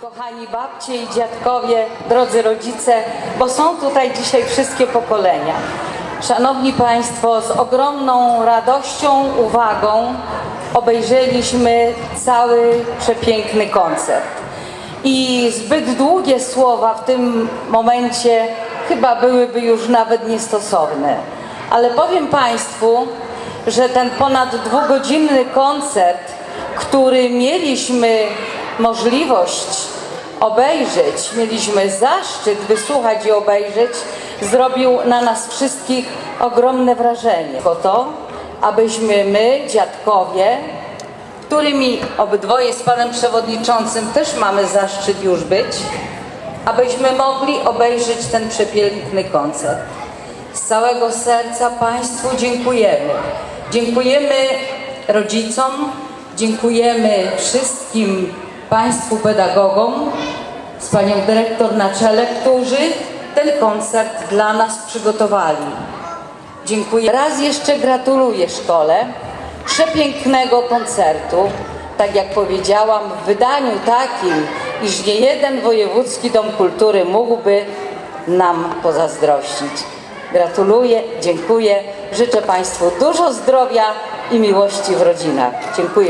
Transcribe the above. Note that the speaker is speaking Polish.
Kochani babcie i dziadkowie, drodzy rodzice, bo są tutaj dzisiaj wszystkie pokolenia. Szanowni Państwo, z ogromną radością, uwagą obejrzeliśmy cały przepiękny koncert. I zbyt długie słowa w tym momencie chyba byłyby już nawet niestosowne. Ale powiem Państwu, że ten ponad dwugodzinny koncert, który mieliśmy możliwość obejrzeć, mieliśmy zaszczyt wysłuchać i obejrzeć, zrobił na nas wszystkich ogromne wrażenie. Po to, abyśmy my, dziadkowie, którymi obydwoje z panem przewodniczącym też mamy zaszczyt już być, abyśmy mogli obejrzeć ten przepiękny koncert. Z całego serca Państwu dziękujemy. Dziękujemy rodzicom, dziękujemy wszystkim Państwu pedagogom z panią dyrektor na czele, którzy ten koncert dla nas przygotowali. Dziękuję. Raz jeszcze gratuluję szkole przepięknego koncertu. Tak jak powiedziałam, w wydaniu takim, iż nie jeden wojewódzki dom kultury mógłby nam pozazdrościć. Gratuluję, dziękuję. Życzę Państwu dużo zdrowia i miłości w rodzinach. Dziękuję.